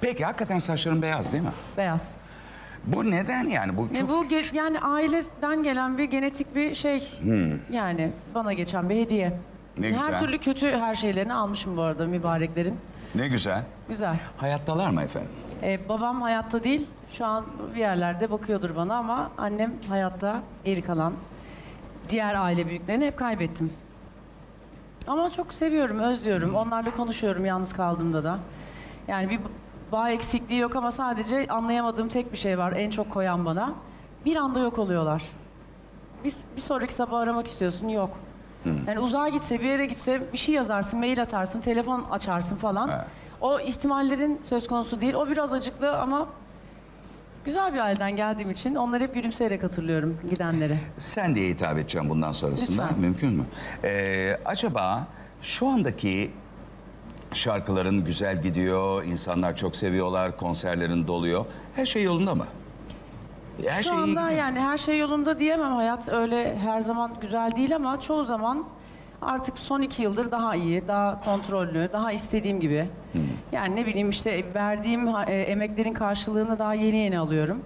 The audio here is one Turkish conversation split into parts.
Peki hakikaten saçların beyaz değil mi? Beyaz. Bu neden yani? Bu E çok... bu ge- yani aileden gelen bir genetik bir şey. Yani bana geçen bir hediye. Ne her güzel. türlü kötü her şeylerini almışım bu arada mübareklerin. Ne güzel. Güzel. Hayattalar mı efendim? E, babam hayatta değil. Şu an bir yerlerde bakıyordur bana ama annem hayatta geri kalan diğer aile büyüklerini hep kaybettim. Ama çok seviyorum, özlüyorum. Onlarla konuşuyorum yalnız kaldığımda da. Yani bir bağ eksikliği yok ama sadece anlayamadığım tek bir şey var en çok koyan bana. Bir anda yok oluyorlar. Bir, bir sonraki sabah aramak istiyorsun, yok. Yani uzağa gitse, bir yere gitse bir şey yazarsın, mail atarsın, telefon açarsın falan. Evet. O ihtimallerin söz konusu değil. O biraz acıklı ama güzel bir aileden geldiğim için onları hep gülümseyerek hatırlıyorum gidenleri. Sen diye hitap edeceğim bundan sonrasında. Lütfen. Mümkün mü? Ee, acaba şu andaki şarkıların güzel gidiyor, insanlar çok seviyorlar, konserlerin doluyor. Her şey yolunda mı? Her Şu şey iyi anda gidiyor. yani her şey yolunda diyemem. Hayat öyle her zaman güzel değil ama çoğu zaman artık son iki yıldır daha iyi, daha kontrollü, daha istediğim gibi. Yani ne bileyim işte verdiğim e, emeklerin karşılığını daha yeni yeni alıyorum.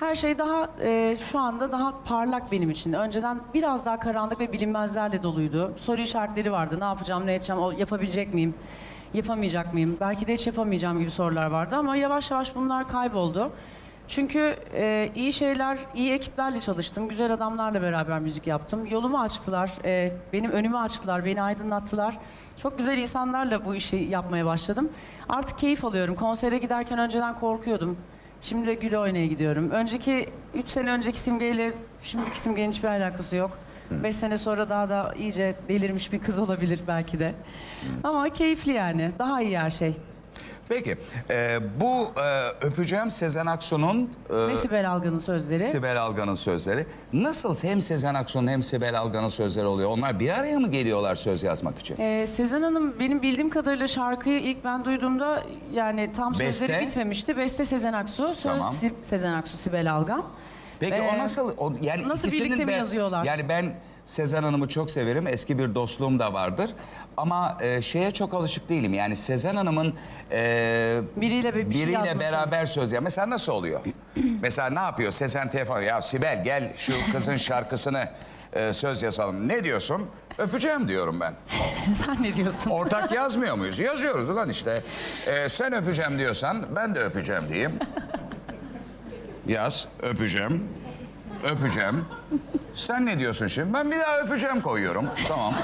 Her şey daha e, şu anda daha parlak benim için. Önceden biraz daha karanlık ve bilinmezlerle doluydu. Soru işaretleri vardı. Ne yapacağım, ne edeceğim, yapabilecek miyim, yapamayacak mıyım? Belki de hiç yapamayacağım gibi sorular vardı ama yavaş yavaş bunlar kayboldu. Çünkü e, iyi şeyler, iyi ekiplerle çalıştım. Güzel adamlarla beraber müzik yaptım. Yolumu açtılar, e, benim önümü açtılar, beni aydınlattılar. Çok güzel insanlarla bu işi yapmaya başladım. Artık keyif alıyorum. Konsere giderken önceden korkuyordum. Şimdi de güle oynaya gidiyorum. Önceki 3 sene önceki simgeyle şimdiki simgenin hiçbir alakası yok. 5 sene sonra daha da iyice delirmiş bir kız olabilir belki de. Ama keyifli yani. Daha iyi her şey. Peki, e, bu e, Öpeceğim Sezen Aksu'nun... e, Ve Sibel Algan'ın sözleri. Sibel Algan'ın sözleri. Nasıl hem Sezen Aksu'nun hem Sibel Algan'ın sözleri oluyor? Onlar bir araya mı geliyorlar söz yazmak için? Ee, Sezen Hanım benim bildiğim kadarıyla şarkıyı ilk ben duyduğumda yani tam sözleri Beste? bitmemişti. Beste Sezen Aksu, söz Tamam. Si- Sezen Aksu, Sibel Algan. Peki Ee, o nasıl? O, yani nasıl ikisinin birlikte mi ben- yazıyorlar? Yani ben Sezen Hanım'ı çok severim. Eski bir dostluğum da vardır. Ama e, şeye çok alışık değilim. Yani Sezen Hanım'ın e, Biriyle bir- bir şey biriyle yazması. beraber söz ya. Mesela nasıl oluyor? Mesela ne yapıyor? Sezen telefon ya Sibel gel şu kızın şarkısını e, söz yazalım. Ne diyorsun? Öpeceğim diyorum ben. Sen ne diyorsun? Ortak yazmıyor muyuz? Yazıyoruz ulan işte. Ee, sen öpeceğim diyorsan ben de öpeceğim diyeyim. Yaz, öpeceğim, öpeceğim. Sen ne diyorsun şimdi? Ben bir daha öpeceğim koyuyorum. Tamam.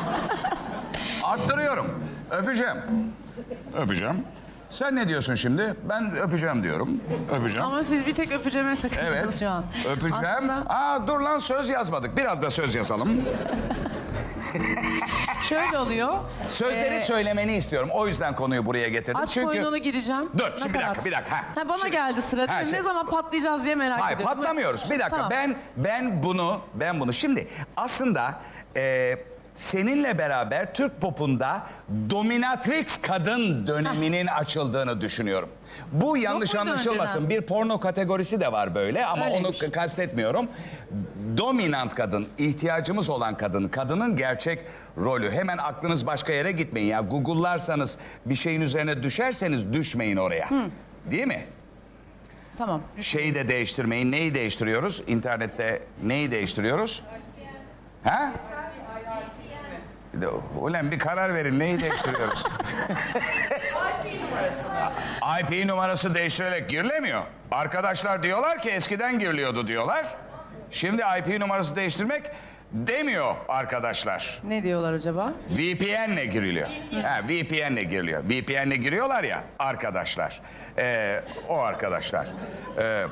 Arttırıyorum. Öpeceğim. Öpeceğim. Sen ne diyorsun şimdi? Ben öpeceğim diyorum. Öpeceğim. Ama siz bir tek öpeceğime takıldınız Evet. şu an. Öpeceğim. Aslında Aa dur lan söz yazmadık. Biraz da söz yazalım. şöyle oluyor. Sözleri Ee, söylemeni istiyorum. O yüzden konuyu buraya getirdim. Aç Çünkü koynunu gireceğim. Dur, şimdi bir dakika, bir dakika. Ha, Ha, bana şimdi- geldi sıra. Ha, değil mi? şey- Ne zaman patlayacağız diye merak Hayır ediyorum. patlamıyoruz. Bir dakika. Tamam. Ben ben bunu ben bunu şimdi aslında e, seninle beraber Türk popunda dominatrix kadın döneminin açıldığını düşünüyorum. Bu yanlış muydu anlaşılmasın. önceden? Bir porno kategorisi de var böyle ama Öyleymiş. onu kastetmiyorum. Dominant kadın, ihtiyacımız olan kadın, kadının gerçek rolü. Hemen aklınız başka yere gitmeyin ya. Google'larsanız bir şeyin üzerine düşerseniz düşmeyin oraya. Değil mi? Tamam. Şeyi de değiştirmeyin. Neyi değiştiriyoruz? İnternette neyi değiştiriyoruz? Ha? Ulan bir karar verin. Neyi değiştiriyoruz? IP numarası değiştirerek girilemiyor. Arkadaşlar diyorlar ki eskiden giriliyordu diyorlar. Şimdi IP numarası değiştirmek demiyor arkadaşlar. Ne diyorlar acaba? VPN'le giriliyor. Ha, VPN'le giriliyor. VPN'le giriyorlar ya arkadaşlar. Ee, o arkadaşlar. Ee,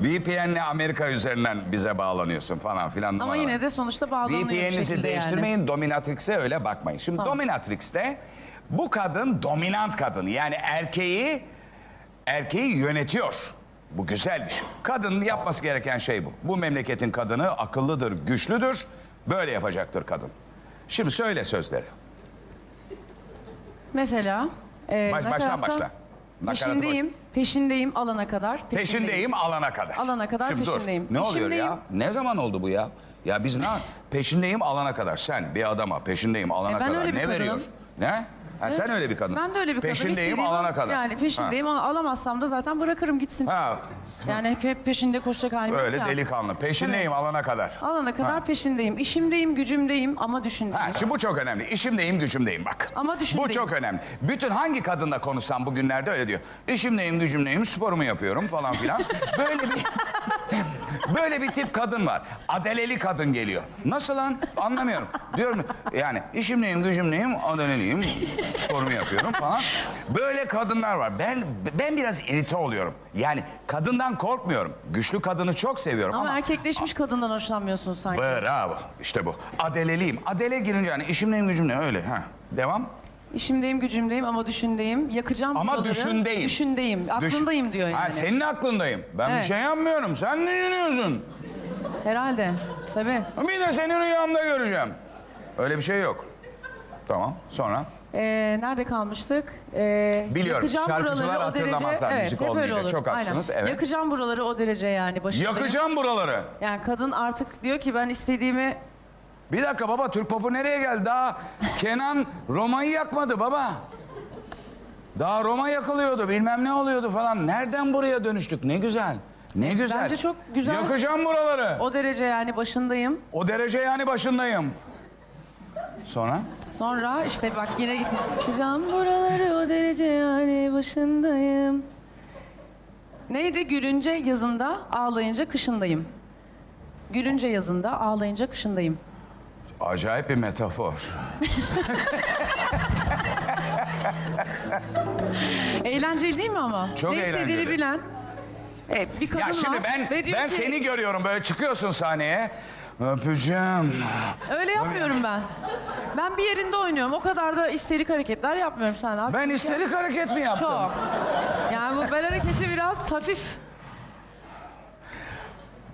VPN'le Amerika üzerinden bize bağlanıyorsun falan filan. Ama numaralar. yine de sonuçta bağlanıyor bir VPN'inizi şekilde değiştirmeyin, dominatrix'e öyle bakmayın. Şimdi dominatrix'te bu kadın dominant kadın. Yani erkeği erkeği yönetiyor. Bu güzel bir şey. Kadının yapması gereken şey bu. Bu memleketin kadını akıllıdır, güçlüdür. Böyle yapacaktır kadın. Şimdi söyle sözleri. Mesela e, Baş- baştan başla. Nakaratı Peşindeyim, peşindeyim alana kadar. Peşindeyim alana kadar. Alana kadar Şimdi dur. peşindeyim. Ne oluyor ya? Ne zaman oldu bu ya? Ya biz ne? peşindeyim alana kadar. Sen bir adama peşindeyim alana E ben kadar. öyle bir Ne kadınım. veriyor? Ne? Ha, sen öyle bir kadınsın. Ben de öyle bir kadınım. Peşindeyim İstediğim alana an- kadar. Yani peşindeyim ama alamazsam da zaten bırakırım gitsin. Ha. Yani hep, hep peşinde koşacak halim yok öyle ya. delikanlı. Peşindeyim alana kadar. Alana kadar peşindeyim. İşimdeyim, gücümdeyim ama düşündüğüm. Ha, şimdi bu çok önemli. İşimdeyim, gücümdeyim bak. Ama Bu düşündeyim. çok önemli. Bütün hangi kadınla konuşsam bugünlerde öyle diyor. İşimdeyim, gücümdeyim, sporumu yapıyorum falan filan. Böyle bir böyle bir tip kadın var. Adeleli kadın geliyor. Nasıl lan? Anlamıyorum. Diyorum yani işimdeyim, gücümdeyim, adeleliyim, sporumu yapıyorum falan. Böyle kadınlar var. Ben ben biraz irite oluyorum. Yani kadından korkmuyorum. Güçlü kadını çok seviyorum Ama ama erkekleşmiş kadından hoşlanmıyorsun sanki. Bravo. İşte bu. Adeleliyim. Adele girince hani işimdeyim gücümdeyim öyle. Ha. Devam. İşimdeyim, gücümdeyim ama düşündeyim. Yakacağım Ama buraları. düşündeyim. Düşündeyim. Aklındayım diyor yani. Ha, senin aklındayım. Ben bir Evet. şey yapmıyorum. Sen düşünüyorsun? Herhalde. Tabii. Bir de seni rüyamda göreceğim. Öyle bir şey yok. Tamam. Sonra? Ee, nerede kalmıştık? Ee, Biliyorum, yakacağım şarkıcılar buraları o derece. hatırlamazlar, müzik hep öyle olmayınca. olur. Çok haklısınız, evet. Yakacağım buraları o derece yani başındayım. Yakacağım buraları. Yani kadın artık diyor ki ben istediğimi Bir dakika baba Türk popu nereye geldi? Daha Kenan Roma'yı yakmadı baba. Daha Roma yakılıyordu bilmem ne oluyordu falan. Nereden buraya dönüştük? Ne güzel. Ne güzel. Bence çok güzel. Yakacağım buraları. o derece yani başındayım. O derece yani başındayım. Sonra? Sonra işte bak yine. Yakacağım buraları o derece yani başındayım. Neydi? Gülünce yazında, ağlayınca kışındayım. Gülünce yazında, ağlayınca kışındayım. Acayip bir metafor. Eğlenceli değil mi ama? Çok ne istediğini eğlenceli. bilen. Evet, bir kadın Ya şimdi var ben ve diyor ben ki, seni görüyorum böyle çıkıyorsun sahneye. Öpeceğim. Öyle yapmıyorum ben. Ben bir yerinde oynuyorum. O kadar da isterik hareketler yapmıyorum sen abi. Ben isterik hareket mi yaptım? Çok. Yani bu bel hareketi biraz hafif.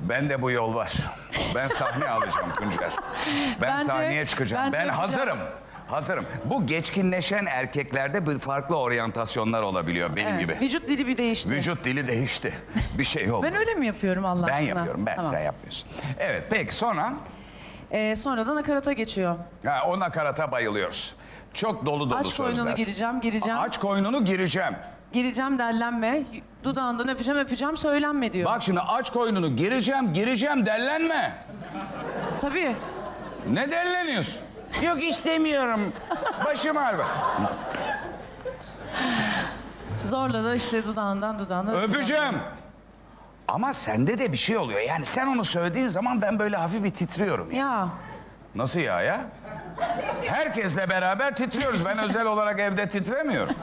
Ben de bu yol var. Ben sahne alacağım Tuncer. Ben Bence- sahneye çıkacağım. Ben yapacağım. hazırım. Hazırım. Bu geçkinleşen erkeklerde farklı oryantasyonlar olabiliyor benim Evet, gibi. Vücut dili bir değişti. Vücut dili değişti. Bir şey oldu. Ben öyle mi yapıyorum Allah Ben aşkına? yapıyorum. Ben Tamam. sen yapmıyorsun. Evet peki sonra Ee, sonra da nakarata geçiyor. ha, o nakarata bayılıyoruz. Çok dolu dolu Aç sözler. koynunu gireceğim, gireceğim. Aç koynunu gireceğim. Gireceğim dellenme. Dudağından öpeceğim, öpeceğim söylenme diyor. Bak şimdi aç koynunu gireceğim, gireceğim dellenme. Tabii. Ne delleniyorsun? Yok istemiyorum. Başım ağrıyor. Zorla da işte dudağından dudağına Öpeceğim. Ama sende de bir şey oluyor. Yani sen onu söylediğin zaman ben böyle hafif bir titriyorum. Ya. Ya Nasıl ya ya? Herkesle beraber titriyoruz. Ben özel olarak evde titremiyorum.